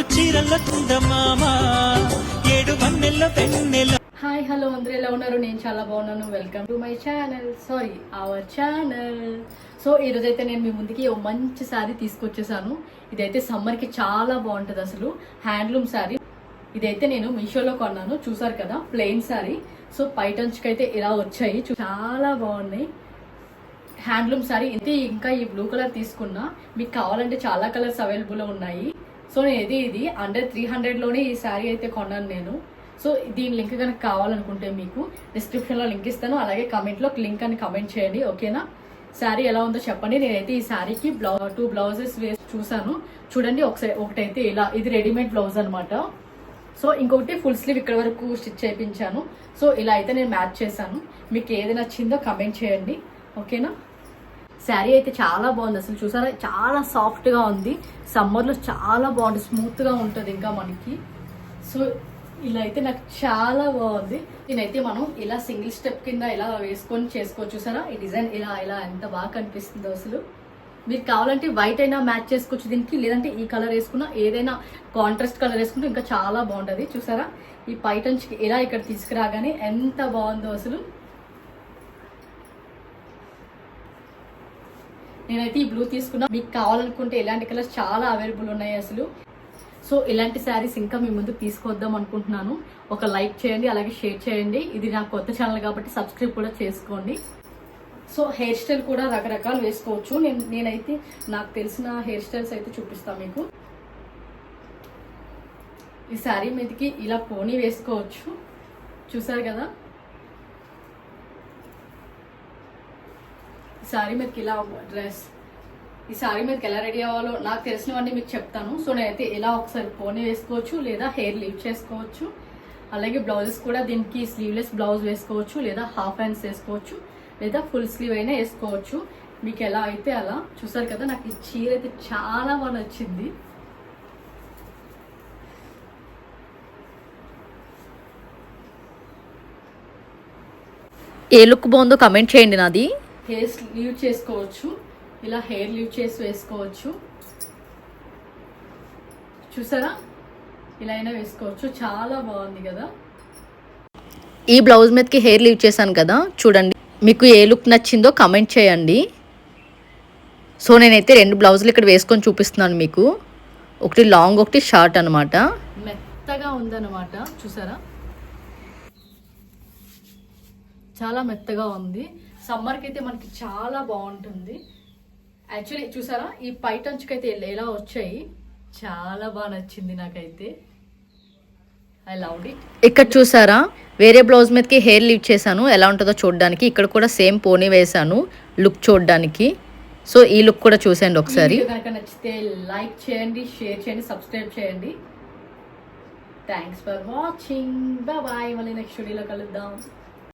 పట్టు చీరల కుందమామ ఏడు వన్నెల వెన్నెల హాయ్ హలో అందరూ ఎలా ఉన్నారు? నేను చాలా బాగున్నాను. Welcome to my channel sorry our channel so ఈరోజు అయితే నేను మీ ముందుకి ఓ మంచి శారీ తీసుకొచ్చేసాను. ఇదైతే సమ్మర్కి చాలా బాగుంటుంది అసలు. హ్యాండ్లూమ్ శారీ ఇదైతే నేను మీషోలో కొన్నాను. చూసారు కదా ప్లెయిన్ శారీ సో పైటంచుకి అయితే ఇలా వచ్చాయి. చాలా బాగున్నాయి. హ్యాండ్లూమ్ సారీ ఇది ఇంకా ఈ బ్లూ కలర్ తీసుకున్నా. మీకు కావాలంటే చాలా కలర్స్ అవైలబుల్ ఉన్నాయి. సో నేను ఇది ఇది అండర్ త్రీ హండ్రెడ్లోనే ఈ శారీ అయితే కొన్నాను నేను. సో దీని లింక్ కనుక కావాలనుకుంటే మీకు డిస్క్రిప్షన్లో లింక్ ఇస్తాను. అలాగే కమెంట్లో లింక్ అని కమెంట్ చేయండి ఓకేనా శారీ ఎలా ఉందో చెప్పండి. నేనైతే ఈ శారీకి బ్లౌజ్ టూ బ్లౌజెస్ వేసి చూసాను చూడండి ఒకసారి ఒకటైతే ఇలా ఇది రెడీమేడ్ బ్లౌజ్ అనమాట సో ఇంకొకటి ఫుల్ స్లీవ్ ఇక్కడ వరకు స్టిచ్ చేయించాను. సో ఇలా అయితే నేను మ్యాచ్ చేశాను. మీకు ఏది నచ్చిందో కమెంట్ చేయండి ఓకేనా శారీ అయితే చాలా బాగుంది. అసలు చూసారా? చాలా సాఫ్ట్గా ఉంది. సమ్మర్లో చాలా బాగుంది. స్మూత్గా ఉంటుంది ఇంకా మనకి. సో ఇలా అయితే నాకు చాలా బాగుంది. దీనైతే మనం ఇలా సింగిల్ స్టెప్ కింద ఇలా వేసుకొని చేసుకోవచ్చు. చూసారా? ఈ డిజైన్ ఇలా ఇలా ఎంత బాగా కనిపిస్తుందో అసలు. మీరు కావాలంటే వైట్ అయినా మ్యాచ్ చేసుకోవచ్చు దీనికి. లేదంటే ఈ కలర్ వేసుకున్నా ఏదైనా కాంట్రాస్ట్ కలర్ వేసుకుంటే ఇంకా చాలా బాగుంటుంది. చూసారా? ఈ పైటంచ్కి ఇలా ఇక్కడ తీసుకురాగానే ఎంత బాగుందో అసలు. నేనైతే ఈ బ్లూ తీసుకున్నా. మీకు కావాలనుకుంటే ఇలాంటి కలర్స్ చాలా అవైలబుల్ ఉన్నాయి అసలు. సో ఇలాంటి శారీస్ ఇంకా మీ ముందు తీసుకొద్దాం అనుకుంటున్నాను. ఒక లైక్ చేయండి అలాగే షేర్ చేయండి. ఇది నా కొత్త ఛానల్ కాబట్టి సబ్స్క్రైబ్ కూడా చేసుకోండి. సో హెయిర్ స్టైల్ కూడా రకరకాలు వేసుకోవచ్చు. నేను నేనైతే నాకు తెలిసిన హెయిర్ స్టైల్స్ అయితే చూపిస్తాను మీకు. ఈ శారీ మీదకి ఇలా పోనీ వేసుకోవచ్చు. చూసారు కదా? ఈ సారీ మీదకి ఇలా డ్రెస్ ఈ సారీ మీదకి ఎలా రెడీ అవ్వాలో నాకు తెలిసినవన్నీ మీకు చెప్తాను. సో నేనైతే ఇలా ఒకసారి పోనీ వేసుకోవచ్చు లేదా హెయిర్ లీవ్ చేసుకోవచ్చు. అలాగే బ్లౌజెస్ కూడా దీనికి స్లీవ్లెస్ బ్లౌజ్ వేసుకోవచ్చు లేదా హాఫ్ హ్యాండ్స్ వేసుకోవచ్చు లేదా ఫుల్ స్లీవ్ అయినా వేసుకోవచ్చు. మీకు ఎలా అయితే అలా చూసారు కదా నాకు ఈ చీర అయితే చాలా బాగా నచ్చింది. ఏ లుక్ బాగుందో కమెంట్ చేయండి నాది. హెయిర్ లీవ్ చేసుకోవచ్చు. ఇలా హెయిర్ లీవ్ చేసి వేసుకోవచ్చు. చూసారా? ఇలా అయినా వేసుకోవచ్చు. చాలా బాగుంది కదా. ఈ బ్లౌజ్ మీదకి హెయిర్ లీవ్ చేశాను కదా. చూడండి మీకు ఏ లుక్ నచ్చిందో కమెంట్ చేయండి. సో నేనైతే రెండు బ్లౌజులు ఇక్కడ వేసుకొని చూపిస్తున్నాను మీకు. ఒకటి లాంగ్ ఒకటి షార్ట్ అనమాట మెత్తగా ఉందన్నమాట. చూసారా? చాలా మెత్తగా ఉంది. సమ్మర్కి అయితే మనకి చాలా బాగుంటుంది. యాక్చువల్లీ చూసారా? ఈ పైటంచుకి అయితే ఎలా వచ్చాయి? చాలా బాగా నచ్చింది నాకైతే. ఐ లవ్ ఇట్ ఇక్కడ చూసారా? వేరే బ్లౌజ్ మీదకి హెయిర్ లీవ్ చేశాను. ఎలా ఉంటుందో చూడడానికి. ఇక్కడ కూడా సేమ్ పోనీ వేశాను లుక్ చూడడానికి. సో ఈ లుక్ కూడా చూసేయండి ఒకసారి. కనుక నచ్చితే లైక్ చేయండి షేర్ చేయండి సబ్స్క్రైబ్ చేయండి. థ్యాంక్స్ ఫర్ వాచింగ్ బాయ్ మళ్ళీ నెక్స్ట్ వీడియోలో కలుద్దాం.